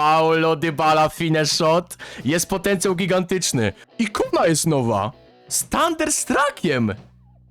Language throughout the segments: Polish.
Paulo Dybala fine shot. Jest potencjał gigantyczny. Ikona jest nowa. Z Thunderstruckiem.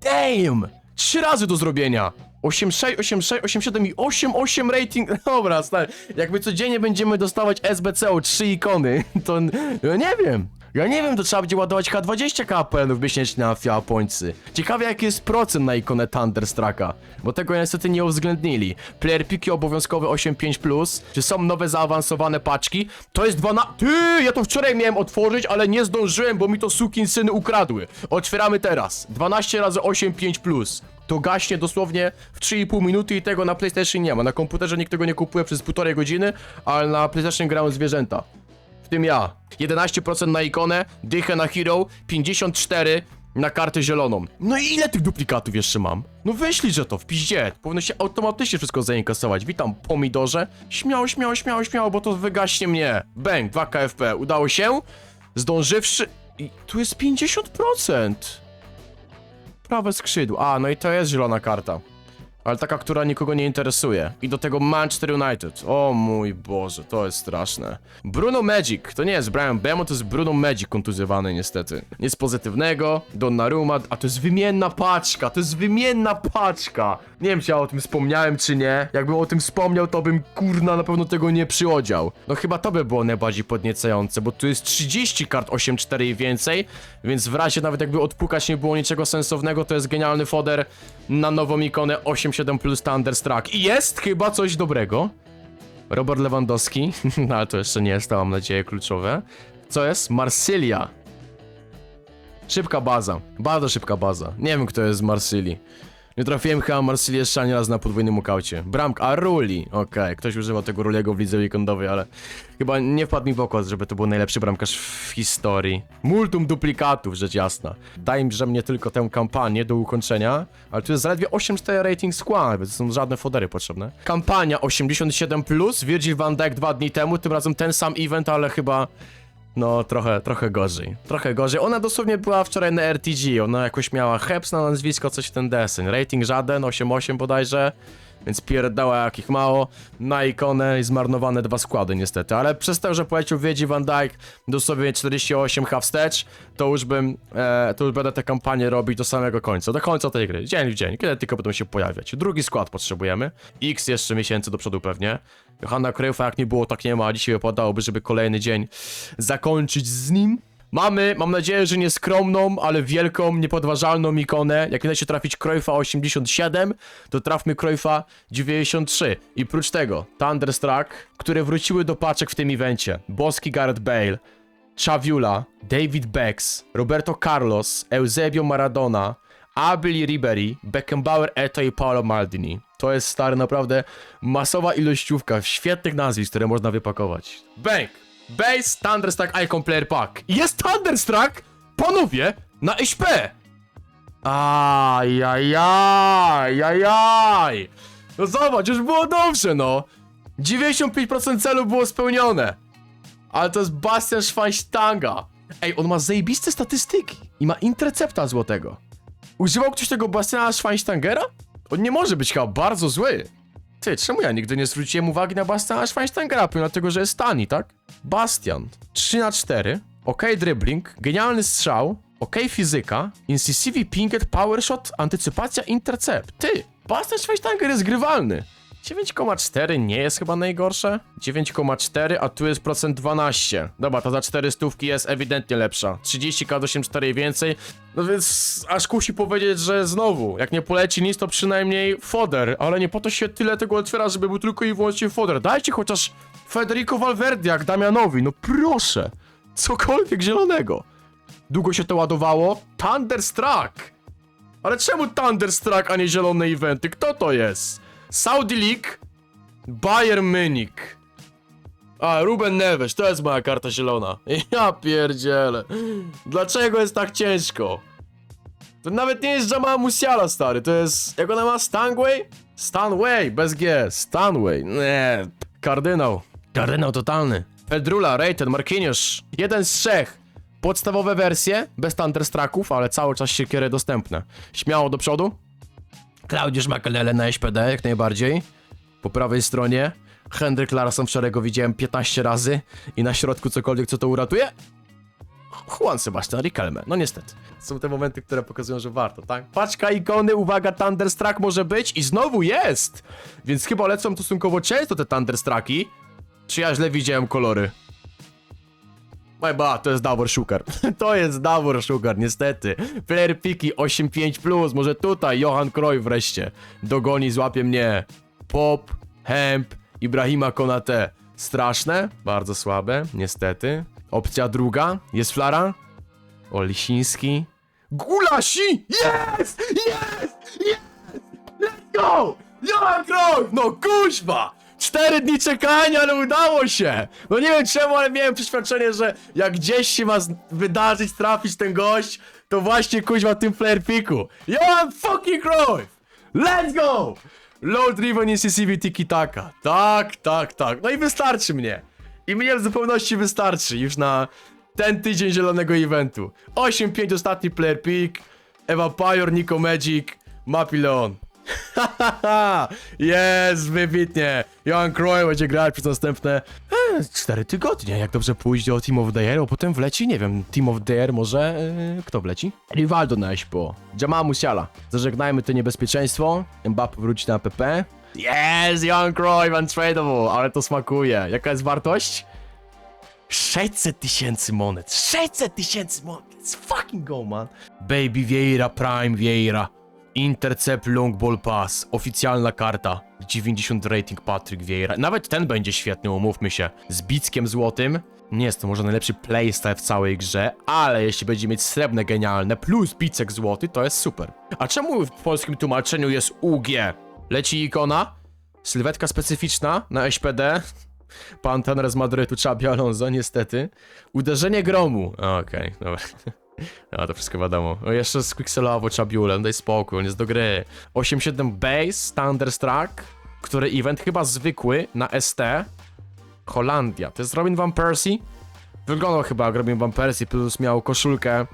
Damn! Trzy razy do zrobienia. 8-6, 8-6, 8-7 i 8-8 rating. Dobra, stary. Jakby codziennie będziemy dostawać SBC o 3 ikony, to ja nie wiem. Ja nie wiem, to trzeba będzie ładować H20 KPL-ów miesięcznie na FIA Pointsy. Ciekawe jaki jest procent na ikonę Thunderstrucka, bo tego niestety nie uwzględnili. Player piki obowiązkowe 8.5+, czy są nowe zaawansowane paczki? To jest 12... Ty, ja to wczoraj miałem otworzyć, ale nie zdążyłem, bo mi to syny ukradły. Otwieramy teraz. 12 razy 8.5+. To gaśnie dosłownie w 3,5 minuty i tego na PlayStation nie ma. Na komputerze nikt tego nie kupuje przez półtorej godziny, ale na PlayStation grają zwierzęta. Tym ja. 11% na ikonę, dychę na hero, 54 na kartę zieloną. No i ile tych duplikatów jeszcze mam? No wyślij, że to w piździe. Powinno się automatycznie wszystko zainkasować. Witam, pomidorze. Śmiało, śmiało, śmiało, śmiało, bo to wygaśnie mnie. Bang, 2 KFP. Udało się? Zdążywszy... I tu jest 50%. Prawe skrzydło. A, no i to jest zielona karta. Ale taka, która nikogo nie interesuje. I do tego Manchester United. O mój Boże, to jest straszne. Bruno Magic. To nie jest Brian Bemo, to jest Bruno Magic kontuzjowany niestety. Nic pozytywnego. Donnarumma. A to jest wymienna paczka. To jest wymienna paczka. Nie wiem, czy ja o tym wspomniałem, czy nie. Jakbym o tym wspomniał, to bym kurna na pewno tego nie przyodział. No chyba to by było najbardziej podniecające, bo tu jest 30 kart 8-4 i więcej, więc w razie nawet jakby odpukać nie było niczego sensownego, to jest genialny foder na nową ikonę 8-7 plus Thunderstruck. I jest chyba coś dobrego. Robert Lewandowski, no ale to jeszcze nie jest, to mam nadzieję kluczowe. Co jest? Marsylia. Szybka baza. Bardzo szybka baza. Nie wiem, kto jest z Marsylii. Nie trafiłem chyba Marsylii jeszcze ani raz na podwójnym ukaucie. Bramka, a Ruli. Okej, ktoś używał tego Ruliego w lidze weekendowej, ale chyba nie wpadł mi w oko, żeby to był najlepszy bramkarz w historii. Multum duplikatów, rzecz jasna. Daj mi, że mnie tylko tę kampanię do ukończenia, ale tu jest zaledwie 8-4 rating skład, więc są żadne fodery potrzebne. Kampania 87+, Virgil van Dijk dwa dni temu, tym razem ten sam event, ale chyba no, trochę, trochę gorzej. Trochę gorzej. Ona dosłownie była wczoraj na RTG. Ona jakoś miała Heps na nazwisko, coś w ten deseń. Rating żaden, 8.8 bodajże. Więc pierdała jakich mało. Na ikonę i zmarnowane dwa składy niestety. Ale przez to, że polecił Wiedzi Van Dijk dosłownie 48 half wstecz, to już bym, e, to już będę tę kampanię robić do samego końca. Do końca tej gry. Dzień w dzień. Kiedy tylko będą się pojawiać. Drugi skład potrzebujemy. X jeszcze miesięcy do przodu pewnie. Johanna Kryfa jak nie było, tak nie ma. a Dzisiaj wypadałoby, żeby kolejny dzień zakończyć z nim. Mamy, mam nadzieję, że nie skromną, ale wielką, niepodważalną ikonę. Jak uda się trafić Cruyffa 87, to trafmy Cruyffa 93. I prócz tego, Thunderstruck, które wróciły do paczek w tym evencie. Boski Gareth Bale, Chavula, David Becks, Roberto Carlos, Eusebio Maradona, Abel Ribery, Beckenbauer Eto i Paolo Maldini. To jest stary naprawdę masowa ilościówka świetnych nazwisk, które można wypakować. Bang! Base Thunderstruck Icon Player Pack. Jest Thunderstruck! Panowie! Na HP! Ajajaj, ajaj! No zobacz, już było dobrze, no! 95% celu było spełnione. Ale to jest Bastian Schweinstanga. Ej, on ma zajebiste statystyki i ma intercepta złotego. Używał ktoś tego Bastiana Schweinstangera? On nie może być chyba bardzo zły. Ty, czemu ja nigdy nie zwróciłem uwagi na Bastiana Schweinsteingera, pomimo tego, że jest tani, tak? Bastian, 3 na 4 ok dribbling, genialny strzał, ok fizyka, incisive pinget, power shot, antycypacja, intercept. Ty, Bastian Schweinsteiger jest grywalny. 9,4 nie jest chyba najgorsze. 9,4, a tu jest procent 12. Dobra, to za 4 stówki jest ewidentnie lepsza. 30k do 8,4 i więcej. No więc aż kusi powiedzieć, że znowu, jak nie poleci nic, to przynajmniej foder. Ale nie po to się tyle tego otwiera, żeby był tylko i wyłącznie foder. Dajcie chociaż Federico Valverde jak Damianowi, no proszę. Cokolwiek zielonego. Długo się to ładowało? Thunderstruck! Ale czemu Thunderstruck, a nie zielone eventy? Kto to jest? Saudi League, Bayern Munich. A, Ruben Neves, to jest moja karta zielona. Ja pierdzielę. Dlaczego jest tak ciężko? To nawet nie jest Jamal Musiala, stary, to jest... Jak ona ma? Stanway? Stanway, bez G. Stanway, nie. Kardynał. Kardynał totalny. Pedrula, Rated, Marquinhos. Jeden z trzech. Podstawowe wersje, bez Thunderstrucków, ale cały czas siekiery dostępne. Śmiało do przodu. Klaudiusz Makelele na SPD, jak najbardziej. Po prawej stronie. Henryk Larsson wczoraj go widziałem 15 razy i na środku cokolwiek, co to uratuje? Juan Sebastian Riquelme, no niestety. Są te momenty, które pokazują, że warto, tak? Paczka ikony, uwaga, Thunderstruck może być i znowu jest! Więc chyba lecą stosunkowo często te Thunderstrucki. Czy ja źle widziałem kolory? Chyba, to jest Davor Sugar. to jest Davor Sugar, niestety. Player piki 8.5+, plus. może tutaj Johan Cruyff wreszcie dogoni, złapie mnie. Pop, Hemp, Ibrahima Konate. Straszne, bardzo słabe, niestety. Opcja druga, jest flara. Olisiński. Gulasi! Jest! Jest! Jest! Let's go! Johan Cruyff! No kuźwa! Cztery dni czekania, ale udało się! No nie wiem czemu, ale miałem przeświadczenie, że jak gdzieś się ma wydarzyć, trafić ten gość, to właśnie kuźwa w tym flare piku. Johan fucking Cruyff! Let's go! Low driven incisive tiki taka. Tak, tak, tak. No i wystarczy mnie. I mnie w zupełności wystarczy już na ten tydzień zielonego eventu. 8-5 ostatni player pick. Eva Pajor, Nico Magic, Mapi Leon. Jest, wybitnie. Johan Cruyff będzie grać przez następne 4 tygodnie. Jak dobrze pójdzie o Team of the Year, a potem wleci, nie wiem, Team of the Year może, e, kto wleci? Rivaldo na po. Jamal Musiala. Zażegnajmy to niebezpieczeństwo. Mbappe wróci na PP. Jest, Johan Cruyff, untradeable, ale to smakuje. Jaka jest wartość? 600 tysięcy monet. 600 tysięcy monet. Let's fucking go, man. Baby Vieira, Prime Vieira. Intercept Long Ball Pass. Oficjalna karta. 90 rating Patrick Vieira. Nawet ten będzie świetny, umówmy się. Z bickiem złotym. Nie jest to może najlepszy playstyle w całej grze, ale jeśli będzie mieć srebrne genialne plus bicek złoty, to jest super. A czemu w polskim tłumaczeniu jest UG? Leci ikona? Sylwetka specyficzna na SPD? Pan z Madrytu, Xabi Alonso, niestety. Uderzenie gromu. Okej, dobra. No, to wszystko wiadomo. O, jeszcze z Quickselowo, Chabiulem, daj spokój, on jest do gry. 8.7 base, Thunderstruck, który event chyba zwykły na ST. Holandia, to jest Robin Van Persie? Wyglądał chyba jak Robin Van Persie, plus miał koszulkę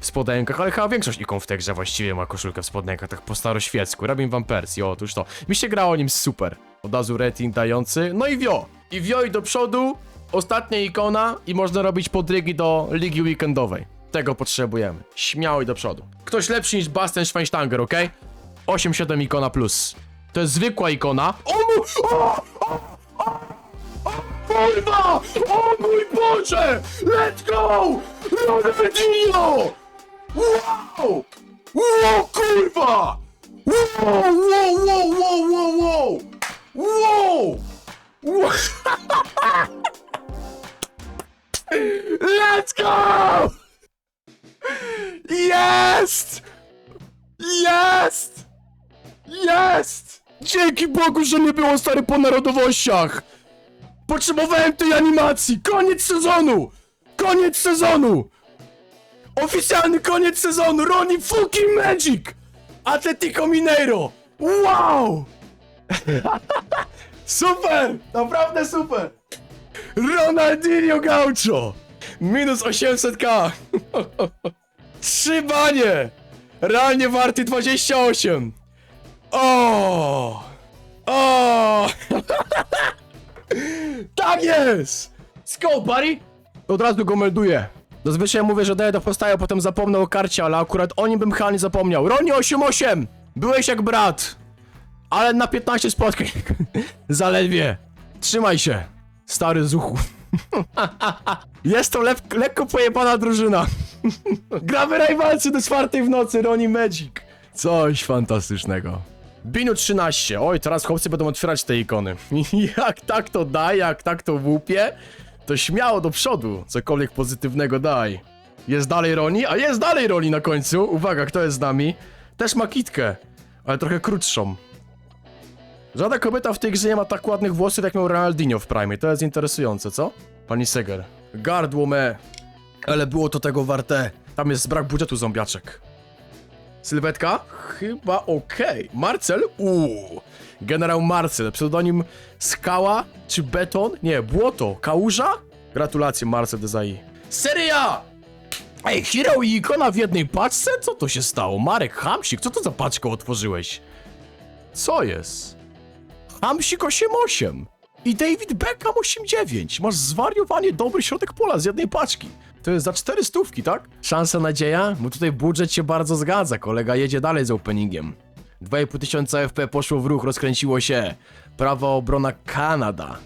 w spodenkach, ale chyba większość ikon w grze właściwie ma koszulkę w spodenkach, tak po staroświecku. Robin Van Persie, otóż to. Mi się grało nim super. Od razu rating dający, no i wio. I wio i do przodu, ostatnia ikona i można robić podrygi do ligi weekendowej. Tego potrzebujemy. Śmiało i do przodu. Ktoś lepszy niż Bastian Schweinsteiger, ok? 8-7 ikona plus. To jest zwykła ikona. O mój... O, o, o, o, kurwa! O mój Boże! Let's go! Ronaldinho! Wow! Wow, kurwa! Wow, wow, wow, wow, wow, wow! Wow! Wow! Let's go! Jest! Jest! Jest! Dzięki Bogu, że nie było stary po narodowościach! Potrzebowałem tej animacji! Koniec sezonu! Koniec sezonu! Oficjalny koniec sezonu! Ronnie fucking Magic! Atletico Mineiro! Wow! super! Naprawdę super! Ronaldinho Gaucho! Minus 800k! Trzy banie! Realnie warty 28! O! O! tak jest! Skąd, buddy? Od razu go melduję. Zazwyczaj mówię, że daję do postaje, potem zapomnę o karcie, ale akurat o nim bym chyba nie zapomniał. Roni 88! Byłeś jak brat! Ale na 15 spotkań. Zaledwie. Trzymaj się, stary zuchu. Jest to lep- lekko pojebana drużyna. Gramy rajwalcy do czwartej w nocy, Roni Magic. Coś fantastycznego. Binu 13. Oj, teraz chłopcy będą otwierać te ikony. jak tak to daj, jak tak to łupie, to śmiało do przodu. Cokolwiek pozytywnego daj. Jest dalej Roni, a jest dalej Roni na końcu. Uwaga, kto jest z nami? Też ma kitkę, ale trochę krótszą. Żadna kobieta w tej grze nie ma tak ładnych włosów, jak miał Ronaldinho w Prime. To jest interesujące, co? Pani Seger. Gardło me. Ale było to tego warte. Tam jest brak budżetu zombiaczek. Sylwetka? Chyba okej. Marcel? Uuu. Generał Marcel. Pseudonim Skała czy Beton? Nie, Błoto. Kałuża? Gratulacje, Marcel Dezai. Seria! Ej, Hero i ikona w jednej paczce? Co to się stało? Marek Hamsik, co to za paczkę otworzyłeś? Co jest? Hamsik 88. I David Beckham 8-9. Masz zwariowanie dobry środek pola z jednej paczki. To jest za cztery stówki, tak? Szansa, nadzieja? Bo tutaj budżet się bardzo zgadza. Kolega jedzie dalej z openingiem. 2,5 tysiąca FP poszło w ruch, rozkręciło się. Prawa obrona Kanada.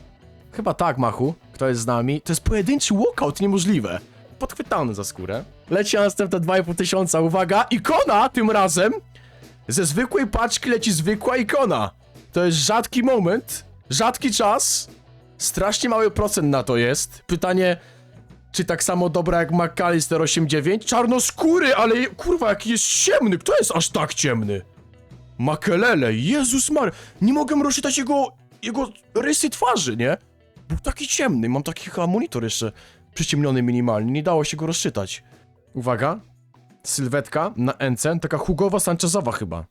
Chyba tak, Machu. Kto jest z nami? To jest pojedynczy walkout, niemożliwe. Podchwytany za skórę. Leci następne 2,5 tysiąca, uwaga, ikona tym razem! Ze zwykłej paczki leci zwykła ikona. To jest rzadki moment, rzadki czas. Strasznie mały procent na to jest. Pytanie, czy tak samo dobra jak McAllister 8.9? Czarnoskóry, ale kurwa, jaki jest ciemny. Kto jest aż tak ciemny? Makelele, Jezus Mar... Nie mogę rozczytać jego, jego rysy twarzy, nie? Był taki ciemny, mam taki chyba monitor jeszcze przyciemniony minimalnie, nie dało się go rozczytać. Uwaga, sylwetka na Encen, taka Hugowa Sanchezowa chyba.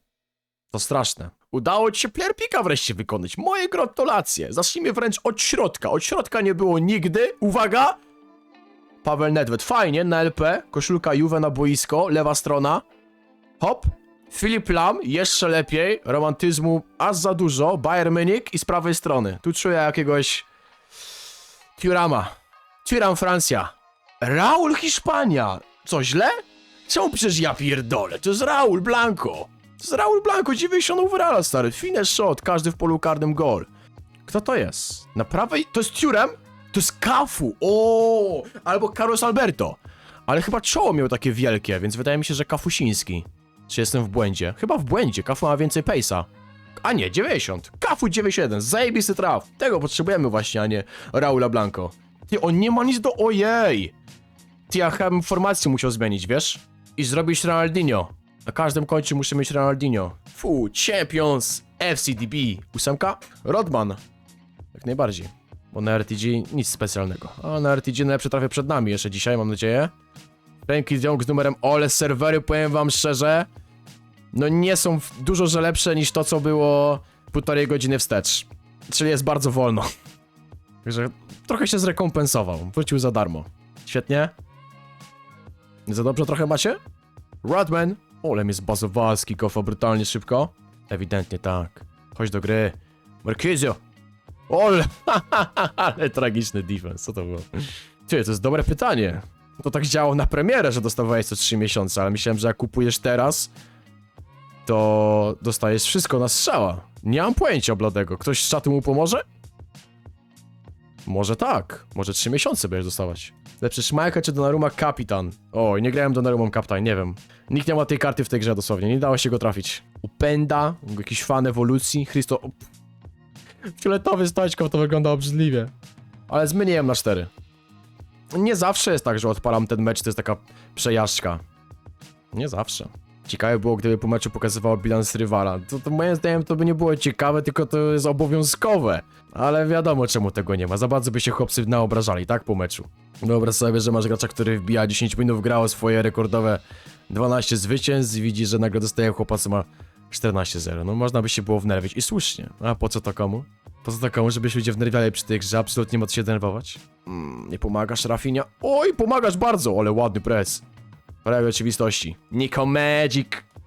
To straszne. Udało ci się player picka wreszcie wykonać. Moje gratulacje. Zacznijmy wręcz od środka. Od środka nie było nigdy. Uwaga! Paweł Nedved. Fajnie, na LP. Koszulka Juve na boisko. Lewa strona. Hop. Filip Lam. Jeszcze lepiej. Romantyzmu aż za dużo. Bayern Munich i z prawej strony. Tu czuję jakiegoś... Turama. Turam Francja. Raul Hiszpania. Co, źle? Czemu piszesz ja pierdolę? To jest Raul Blanco. To jest Raul Blanco, 90 overalla, stary. Finish shot, każdy w polu karnym gol. Kto to jest? Na prawej? To jest Turem? To jest Kafu. O, albo Carlos Alberto. Ale chyba czoło miał takie wielkie, więc wydaje mi się, że Kafusiński. Czy jestem w błędzie? Chyba w błędzie. Kafu ma więcej pace'a. A nie, 90. Kafu 91. Zajebisty traf. Tego potrzebujemy właśnie, a nie Raula Blanco. Ty, on nie ma nic do... Ojej! Ty, ja chyba formację musiał zmienić, wiesz? I zrobić Ronaldinho. Na każdym końcu muszę mieć Ronaldinho. Fu, Champions, FCDB. Ósemka? Rodman. Jak najbardziej. Bo na RTG nic specjalnego. A na RTG najlepsze trafy przed nami jeszcze dzisiaj, mam nadzieję. Frankie Young z numerem ole serwery, powiem wam szczerze, no nie są dużo że lepsze niż to, co było półtorej godziny wstecz. Czyli jest bardzo wolno. Także trochę się zrekompensował. Wrócił za darmo. Świetnie. Nie za dobrze trochę macie? Rodman. Ole mnie zbazował z brutalnie szybko. Ewidentnie tak. Chodź do gry. Marquezio. Ole, ale tragiczny defense, co to było? Ty, to jest dobre pytanie. To tak działo na premierę, że dostawałeś co 3 miesiące, ale myślałem, że jak kupujesz teraz, to dostajesz wszystko na strzała. Nie mam pojęcia bladego. Ktoś z czatu mu pomoże? Może tak. Może 3 miesiące będziesz dostawać. Lepszy Schmeichel czy Donnarumma kapitan? O, nie grałem Donnarummą kapitan, nie wiem. Nikt nie ma tej karty w tej grze dosłownie, nie dało się go trafić. Upenda, jakiś fan ewolucji, Christo... Fioletowy z taćką to wygląda obrzydliwie. Ale zmieniłem na 4. Nie zawsze jest tak, że odpalam ten mecz, to jest taka przejażdżka. Nie zawsze. Ciekawe było, gdyby po meczu pokazywało bilans rywala. To, to moim zdaniem to by nie było ciekawe, tylko to jest obowiązkowe. Ale wiadomo czemu tego nie ma. Za bardzo by się chłopcy naobrażali, tak? Po meczu. Wyobraź sobie, że masz gracza, który wbija 10 minut, grało swoje rekordowe 12 zwycięstw i widzi, że nagle dostaje chłopa, ma 14-0. No można by się było wnerwić i słusznie. A po co to komu? Po co to komu, żebyś ludzie wnerwiali przy tej grze? Absolutnie nie ma się denerwować. Mm, nie pomagasz, Rafinia? Oj, pomagasz bardzo, ale ładny pres. Prawie oczywistości. Nico Magic.